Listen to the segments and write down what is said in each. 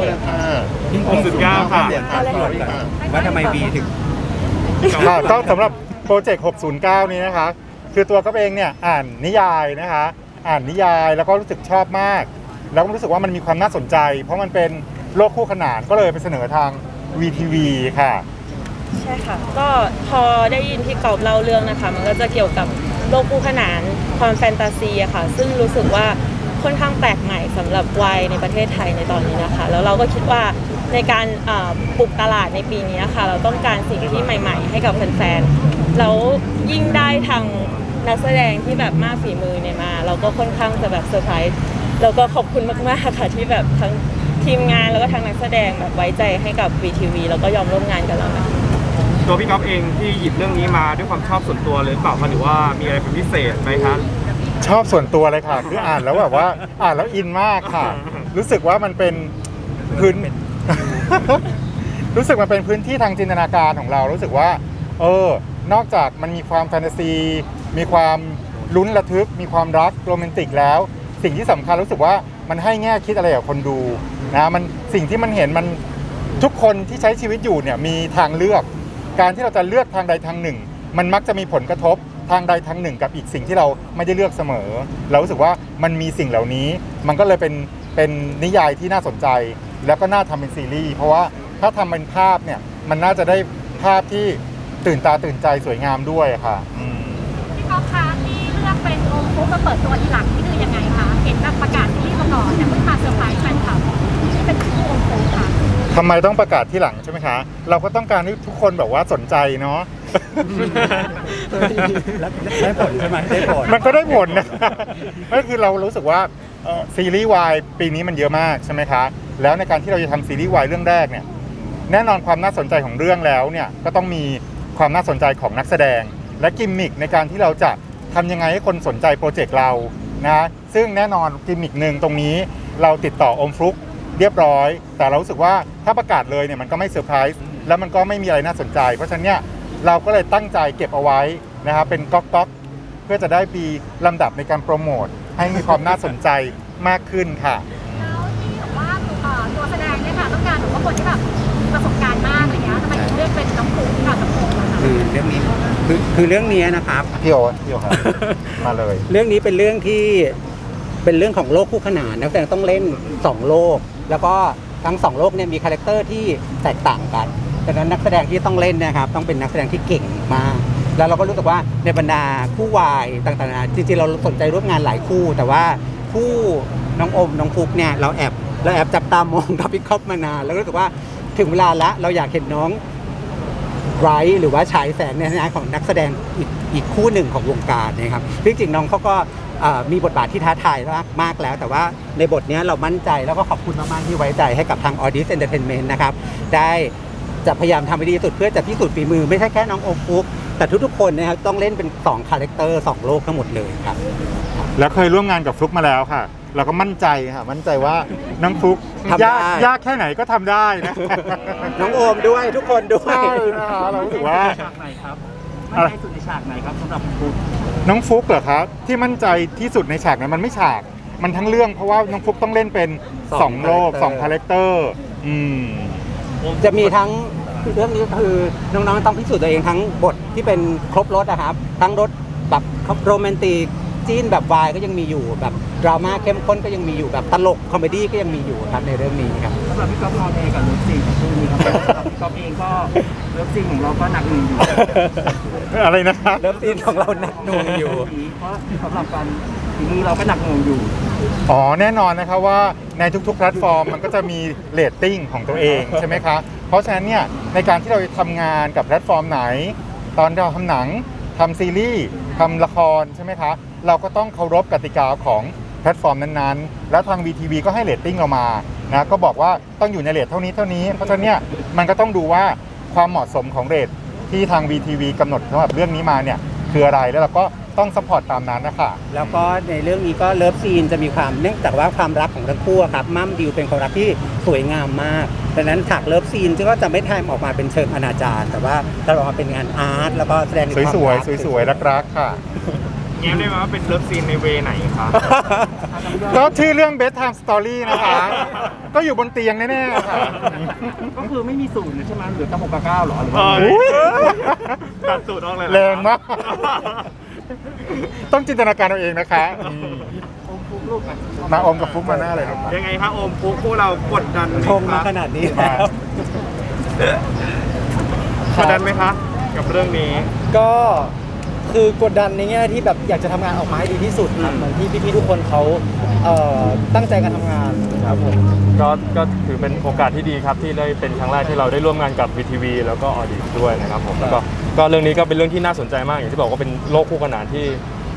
เลยค่ะ609ค่ะเดี๋ยวค่ะสวัสดีค่ะ ว่าทำไมบีถึง ค่ะก็สำหรับโปรเจกต์ 609 นี้นะคะ คือตัวก็เองเนี่ยอ่านนิยายนะคะ อ่านนิยายแล้วก็รู้สึกชอบมาก แล้วก็รู้สึกว่ามันมีความน่าสนใจ เพราะมันเป็นโลกคู่ขนานก็เลยไปเสนอทาง VTV ค่ะ ใช่ค่ะ ก็พอได้ยินพี่กอบเล่าเรื่องนะคะ มันก็จะเกี่ยวกับโลกคู่ขนานความแฟนตาซีอะค่ะ ซึ่งรู้สึกว่า ค่อนข้างแปลกใหม่สำหรับวัยในประเทศไทยในตอนนี้นะคะ แล้วเราก็คิดว่าในการปลุกตลาดในปีนี้ค่ะ เราต้องการสิ่งที่ใหม่ ๆ ให้กับแฟนๆแล้วยิ่งได้ทางนักแสดงที่แบบมากฝีมือเนี่ยมา เราก็ค่อนข้างจะแบบเซอร์ไพรส์แล้วก็ขอบคุณมากๆค่ะที่แบบทั้งทีมงานแล้วก็ทั้งนักแสดงแบบไว้ใจให้กับ VTV แล้วก็ยอมร่วมงานกับเรานะตัวพี่ก๊อฟเองที่หยิบเรื่องนี้มาด้วยความชอบส่วนตัวเลยหรือเปล่าคะหรือว่ามีอะไรเป็นพิเศษไหมคะ ชอบส่วนตัวเลยค่ะ คืออ่านแล้วแบบว่า อ่านแล้วอินมากค่ะ รู้สึกว่ามันเป็นพื้น รู้สึกมันเป็นพื้นที่ทางจินตนาการของเรา รู้สึกว่า เออ นอกจากมันมีความแฟนตาซี มีความลุ้นระทึก มีความรักโรแมนติกแล้ว สิ่งที่สำคัญรู้สึกว่ามันให้แง่คิดอะไรกับคนดูนะมันสิ่งที่มันเห็นมันทุกคนที่ใช้ชีวิตอยู่เนี่ยมีทางเลือก การที่เราจะเลือกทางใดทางหนึ่ง มันมักจะมีผลกระทบ ทางใดทางหนึ่งกับอีกสิ่งที่เราไม่ได้เลือกเสมอ เรารู้สึกว่ามันมีสิ่งเหล่านี้ มันก็เลยเป็นเป็นนิยายที่น่าสนใจ แล้วก็น่าทำเป็นซีรีส์เพราะว่าถ้าทำเป็นภาพเนี่ยมันน่าจะได้ภาพที่ตื่นตาตื่นใจสวยงามด้วยอะค่ะอืมพี่ก๊อฟคะที่เลือกเป็นองค์ฟุกมาเปิดตัวทีหลังนี่คือยังไงคะเห็นแบบประกาศที่มาก่อนแต่เพิ่งมาเซอร์ไพรส์แฟนคลับที่เป็นชื่อองค์ฟุกค่ะทำไมต้องประกาศที่หลังใช่ไหมคะ เราก็ต้องการให้ทุกคนแบบว่าสนใจเนาะ แล้วได้ผลใช่ไหมได้ผลมันก็ได้ผลนะ ก็คือเรารู้สึกว่าเอ่อซีรีส์วายปีนี้มันเยอะมากใช่ไหมคะ แล้วในการที่เราจะทำซีรีส์วายเรื่องแรกเนี่ย แน่นอนความน่าสนใจของเรื่องแล้วเนี่ยก็ต้องมีความน่าสนใจของนักแสดง และกิมมิคในการที่เราจะทำยังไงให้คนสนใจโปรเจกต์เรานะซึ่งแน่นอนกิมมิคหนึ่งตรงนี้เราติดต่ออมฟลุกเรียบร้อย แต่เรารู้สึกว่าถ้าประกาศเลยเนี่ยมันก็ไม่เซอร์ไพรส์แล้วมันก็ไม่มีอะไรน่าสนใจ เพราะฉะนั้นเนี่ย เราก็เลยตั้งใจเก็บเอาไว้นะครับเป็นก๊อกก๊อกๆเพื่อจะได้มีลำดับในการโปรโมท ให้มีความน่าสนใจมากขึ้นค่ะ แล้วที่บอกว่าเอ่อตัวแสดงเนี่ยค่ะต้องการแบบว่าคนที่แบบมีประสบการณ์มากอะไรเงี้ยทำไมถึงเลือกเป็นน้องฟุกกับน้องฟุกอะคะคือเรื่องนี้คือคือเรื่องนี้นะครับ พี่โอพี่โอครับ มาเลย เรื่องนี้เป็นเรื่องที่เป็นเรื่องของโลกคู่ขนานนักแสดงต้องเล่น2โลก แล้วก็ทั้งสองโลกเนี่ยมีคาแรคเตอร์ที่แตกต่างกัน ดังนั้นนักแสดงที่ต้องเล่นเนะครับต้องเป็นนักแสดงที่เก่งมาก แล้วเราก็รู้สึกว่าในบรรดาคู่วายต่างๆนานาจริงๆเราสนใจร่วมงานหลายคู่ แต่ว่าคู่น้องอมน้องฟุกเนี่ยเราแอบเราแอบจับตามองกับพี่คอปมานานแล้วก็รู้สึกว่าถึงเวลาละเราอยากเห็นน้องไบรท์หรือว่าฉายแสงในฐานะของนักแสดงอีกอีกคู่หนึ่งของวงการนะครับจริงๆน้องเขาก็มีบทบาทที่ท้าทายมากมากแล้ว แต่ว่าในบทนี้เรามั่นใจแล้วก็ขอบคุณมากๆที่ไว้ใจให้กับทาง Audis Entertainment นะครับได้ จะพยายามทำให้ดีที่สุดเพื่อจะพิสูจน์ฝีมือไม่ใช่แค่น้องโอมฟุก แต่ทุกๆคนนะครับต้องเล่นเป็น2คาแรคเตอร์2โลกทั้งหมดเลยครับ แล้วเคยร่วมงานกับฟลุกมาแล้วค่ะ เราก็มั่นใจค่ะ มั่นใจว่าน้องฟลุกทำได้ ยากยากแค่ไหนก็ทำได้นะ น้องโอมด้วยทุกคนด้วยใช่นะคะเรารู้สึกว่า ฉากไหนครับอะไรสุดในฉากไหนครับสำหรับฟุกน้องฟลุกเหรอครับที่มั่นใจที่สุดในฉากนั้นมันไม่ฉาก มันทั้งเรื่องเพราะว่าน้องฟลุกต้องเล่นเป็นสองสองโลก character สองคาแรคเตอร์อืม จะมีทั้ง เรื่องนี้ก็คือน้องๆต้องพิสูจน์ตัวเองทั้งบทที่เป็นครบรถนะครับ ทั้งรถแบบโรแมนติกจีนแบบวายก็ยังมีอยู่แบบดราม่าเข้มข้นก็ยังมีอยู่แบบตลกคอมเมดี้ก็ยังมีอยู่ครับในเรื่องนี้ครับสำหรับพี่ก๊อฟนอนเองกับเลิฟซีนของคู่นี้ครับสำหรับพี่ก๊อฟเองก็เลิฟซีนของเราก็หนักหนึ่งอยู่อะไรนะครับเริ่มซีนของเราหนักหน่วงอยู่เพราะสำหรับการทีนี้เราก็หนักหน่วงอยู่อ๋อแน่นอนนะครับว่าในทุกๆแพลตฟอร์มมันก็จะมีเรตติ้งของตัวเองใช่ไหมคะ เพราะฉะนั้นเนี่ยในการที่เราจะทำงานกับแพลตฟอร์มไหน ตอนเราทำหนังทำซีรีส์ทำละครใช่ไหมคะเราก็ต้องเคารพกติกาของแพลตฟอร์มนั้นๆ แล้วทาง VTV ก็ให้เรตติ้งเรามานะก็บอกว่าต้องอยู่ในเรตเท่านี้เท่านี้ เพราะฉะนั้นเนี่ยมันก็ต้องดูว่าความเหมาะสมของเรตที่ทาง VTV กำหนดสำหรับเรื่องนี้มาเนี่ยคืออะไรแล้วเราก็ ต้องสปอร์ตตามนั้นนะคะ แล้วก็ในเรื่องนี้ก็เลิฟซีนจะมีความเนื่องจากว่าความรักของทั้งคู่อะครับมั่มดิวเป็นความรักที่สวยงามมากดังนั้นฉากเลิฟซีนก็จะไม่ทำออกมาเป็นเชิงอนาจารแต่ว่าจะออกมาเป็นงานอาร์ตแล้วก็แสดงถึงสวยความสวยรักสวยสวยๆรักๆค่ะ แง้มได้ไหมว่าเป็นเลิฟซีนในเวไหนคะ ก็ชื่อเรื่อง bedtime story นะคะ ก็อยู่บนเตียงแน่ๆค่ะ ก็คือไม่มีศูนย์ใช่ไหมหรือตั้งหกกับเก้าเหรอหรือเอว่าออุ๊ยตัดสูตรออกเลยเหอแรงมาก ต้องจินตนาการเอาเองนะคะอืมมาอมกับฟุกมาหน้าเลยครับ ยังไงคะโอมฟุกพวกเรากดดันไหชมมาขนาดนี้แล้ว กดดันไหมคะ กับเรื่องนี้ ก็ คือกดดันในแง่ที่แบบอยากจะทำงานออกมาให้ดีที่สุดครับเหมือนที่พี่ๆทุกคนเขาเอ่อตั้งใจกันทำงานครับผม ก็ก็ถือเป็นโอกาสที่ดีครับที่ได้เป็นครั้งแรกที่เราได้ร่วมงานกับ VTV แล้วก็ออดีด้วยนะครับผมแล้วก็ก็เรื่องนี้ก็เป็นเรื่องที่น่าสนใจมากอย่างที่บอกว่าเป็นโลกคู่ขนานที่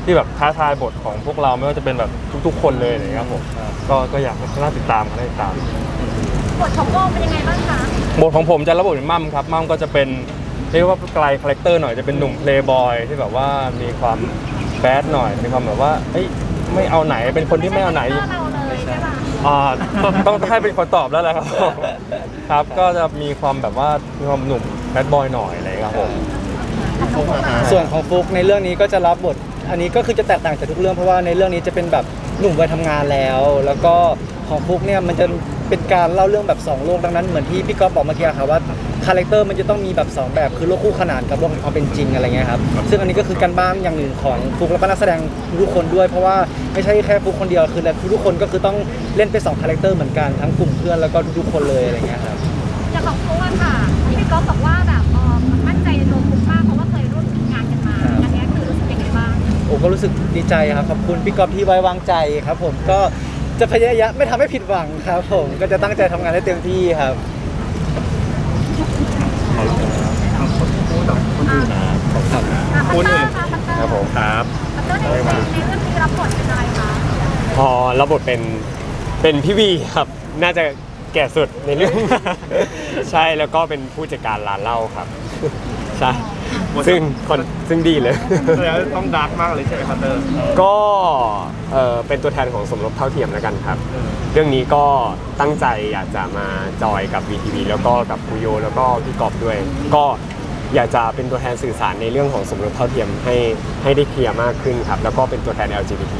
ที่แบบท้าทายบทของพวกเราไม่ว่าจะเป็นแบบทุก ๆ คนเลยอะไรอย่างเงี้ยครับผมก็ก็อยากให้น่าติดตามน่าติดตาม บทของโอมเป็นยังไงบ้างคะ บทของผมจะรับบทเป็นมั่มครับมั่มก็จะเป็น เรียกว่าไกลคาแรคเตอร์หน่อยจะเป็นหนุ่มเพลย์บอยที่แบบว่ามีความแบดหน่อยมีความแบบว่าเอ้ยไม่เอาไหนเป็นคนที่ไม่เอาไหนไม่ใช่เราเลยใช่ป่ะอ่าต้องต้องให้เป็นคนตอบแล้วแหละครับครับก็จะมีความแบบว่ามีความหนุ่มแบดบอยหน่อยอะไรครับผมส่วนของฟุกในเรื่องนี้ก็จะรับบท อันนี้ก็คือจะแตกต่างจากทุกเรื่องเพราะว่าในเรื่องนี้จะเป็นแบบหนุ่มวัยทำงานแล้ว แล้วก็ของฟุกเนี่ยมันจะเป็นการเล่าเรื่องแบบสองโลกดังนั้นเหมือนที่พี่ก๊อฟบอกเมื่อกี้ครับว่า คาแรคเตอร์มันจะต้องมีแบบสองแบบคือโลกคู่ขนานกับโลกแห่งความเป็นจริงอะไรเงี้ยครับซึ่งอันนี้ก็คือการบ้านอย่างหนึ่งของฟุกและก็นักแสดงทุกคนด้วย เพราะว่าไม่ใช่แค่ฟุกคนเดียวคือทุกๆคนก็คือต้องเล่นเป็นสองคาแรคเตอร์เหมือนกันทั้งกลุ่มเพื่อนแล้วก็ทุกๆคนเลยอะไรเงี้ยครับอย่างของฟุ๊กอะค่ะพี่ก๊อฟบอกว่าแบบเออมั่นใจในตัวฟุ๊กมากเพราะว่าเคยร่วมงานกันมาครับอันเนี้ยคือรู้สึกยังไงบ้างโอ้ก็รู้สึกดีใจครับขอบคุณพี่ก๊อฟที่ไว้วางใจครับ ผมก็จะพยายามไม่ทำให้ผิดหวังครับ ผมก็จะตั้งใจทำงานให้เต็มที่ครับ คุณอื่นครับผมครับแล้วในในเรื่องนี้รับบทเป็นอะไรคะพอรับบทเป็นเป็นพี่วีครับ น่าจะแก่สุดในเรื่อง ใช่แล้วก็เป็นผู้จัดการร้านเหล้าครับ ใช่ ซึ่งคนซึ่งดีเลย แล้วต้องดาร์กมากเลยใช่ไหมครับเตอร์ก็เอ่อเป็นตัวแทนของสมรสเท่าเทียมแล้วกันครับ เรื่องนี้ก็ตั้งใจอยากจะมาจอยกับ VTV แล้วก็กับคุโยแล้วก็พี่กอบด้วย ก็ อยากจะเป็นตัวแทนสื่อสารในเรื่องของสมรสเท่าเทียมให้ให้ได้เคลียร์มากขึ้นครับ แล้วก็เป็นตัวแทน LGBT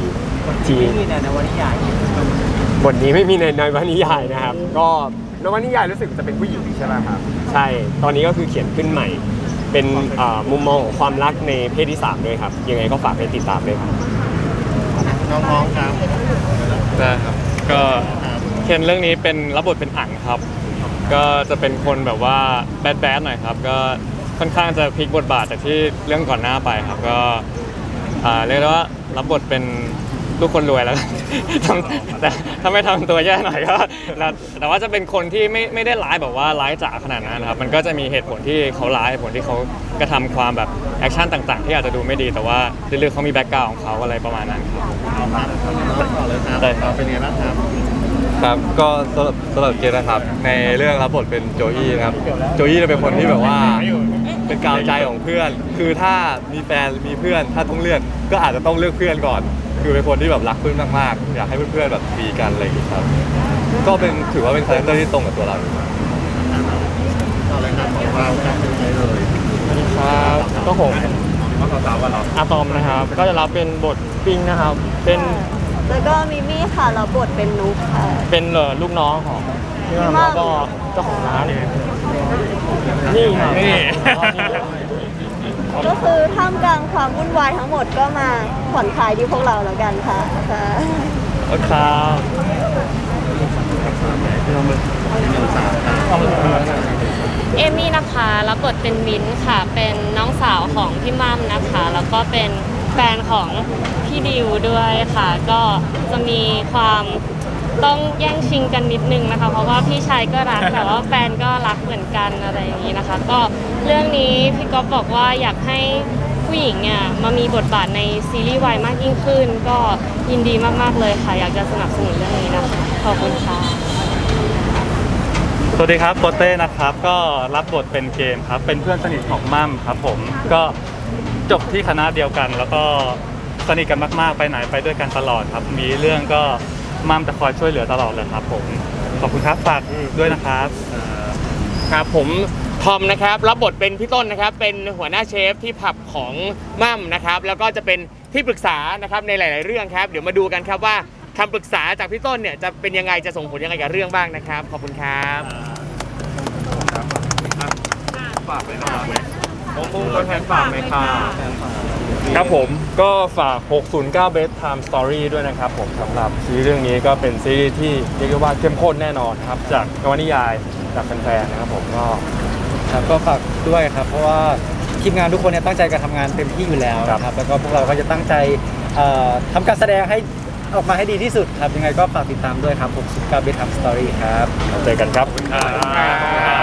ที่ที่มีในนวนิยายบทนี้ไม่มีในนวนิยายนะครับ ก็นวนิยายรู้สึกจะเป็นผู้หญิงใช่ไหมครับ ใช่ ตอนนี้ก็คือเขียนขึ้นใหม่ เป็นเอ่อมุมมองของความรักในเพศที่สามด้วยครับ ยังไงก็ฝากให้ติดตามด้วยครับ น้องๆครับได้ครับก็เคนเรื่องนี้เป็นรับบทเป็นอังครับ ก็จะเป็นคนแบบว่าแบดแบดหน่อยครับ ก็ ค่อนข้างจะพลิกบทบาทจากที่เรื่องก่อนหน้าไปครับก็อ่าเรียกได้ว่ารับบทเป็นลูกคนรวยแล้วกัน ทำแต่ถ้าไม่ทำตัวแย่หน่อยก็นะแต่ว่าจะเป็นคนที่ไม่ไม่ได้ร้ายแบบว่าร้ายจ๋าขนาดนั้นนะครับ มันก็จะมีเหตุผลที่เขาร้ายเหตุผลที่เขากระทำความแบบแอคชั่นต่าง ๆ ที่อาจจะดูไม่ดีแต่ว่าลึกๆเขามีแบ็กกราวของเขาอะไรประมาณนั้นครับได้ครับ เป็นไงบ้างครับครับก็สำหรับสำหรับเกณฑ์นะครับในเรื่องรับบทเป็นโจอี้นะครับโจอี้จะเป็นคนที่แบบว่า เป็นกาวใจของเพื่อน คือถ้ามีแฟนมีเพื่อน ถ้าต้องเลือกก็อาจจะต้องเลือกเพื่อนก่อน คือเป็นคนที่แบบรักเพื่อนมากๆ อยากให้เพื่อนๆแบบดีกันอะไรอย่างงี้ครับ ก็เป็นถือว่าเป็นคาแรคเตอร์ที่ตรงกับตัวเราอยู่ครับต่อเลยครับของเราครับเป็นไงเลยครับก็ผมอะตอมนะครับ ก็จะรับเป็นบทปิงนะครับ เป็นแล้วก็มิมี่ค่ะรับบทเป็นนุกค่ะ เป็นเอ่อลูกน้องของพี่มั่มแล้วก็เจ้าของร้านนี่ ครับนี่ ก็คือท่ามกลางความวุ่นวายทั้งหมดก็มาผ่อนคลายที่พวกเราแล้วกันค่ะค่ะครับเอมี่นะคะรับบทเป็นมิ้นท์ค่ะ เป็นน้องสาวของพี่มั่มนะคะ แล้วก็เป็นแฟนของพี่ดิวด้วยค่ะ ก็จะมีความ ต้องแย่งชิงกันนิดนึงนะคะ เพราะว่าพี่ชายก็รักแต่ว่าแฟนก็รักเหมือนกันอะไรอย่างนี้นะคะ ก็เรื่องนี้พี่ก๊อฟบอกว่าอยากให้ผู้หญิงเนี่ยมามีบทบาทในซีรีส์วายมากยิ่งขึ้น ก็ยินดีมากๆเลยค่ะ อยากจะสนับสนุนเรื่องนี้นะคะขอบคุณค่ะสวัสดีครับโปเต้นะครับ ก็รับบทเป็นเกมครับ เป็นเพื่อนสนิทของมั่มครับผมก็จบที่คณะเดียวกัน แล้วก็สนิทกันมาก ๆ ไปไหนไปด้วยกันตลอดครับ มีเรื่องก็ มั่มจะคอยช่วยเหลือตลอดเลยครับผมขอบคุณครับฝากด้วยนะครับครับผมทอมนะครับรับบทเป็นพี่ต้นนะครับ เป็นหัวหน้าเชฟที่ผับของมั่มนะครับ แล้วก็จะเป็นที่ปรึกษานะครับในหลาย ๆ เรื่องครับ เดี๋ยวมาดูกันครับว่าคำปรึกษาจากพี่ต้นเนี่ยจะเป็นยังไงจะส่งผลยังไงกับเรื่องบ้างนะครับ ขอบคุณครับฝากเลยนะครับโอ้โหตัวแทนฝากเลยค่ะครับผมก็ฝาก 609 Best Time Story ด้วยนะครับผมสำหรับซีรีส์เรื่องนี้ก็เป็นซีรีส์ที่เรียกได้ว่าเข้มข้นแน่นอนครับ จากนวนิยายจากแฟนๆนะครับผมก็ครับก็ฝากด้วยครับ เพราะว่าทีมงานทุกคนเนี่ยตั้งใจการทำงานเต็มที่อยู่แล้วนะครับ แล้วก็พวกเราก็จะตั้งใจเอ่อทำการแสดงให้ออกมาให้ดีที่สุดครับ ยังไงก็ฝากติดตามด้วยครับผมสุดกาเบททำสตอรี่ครับ เจอกันครับขอบคุณครับ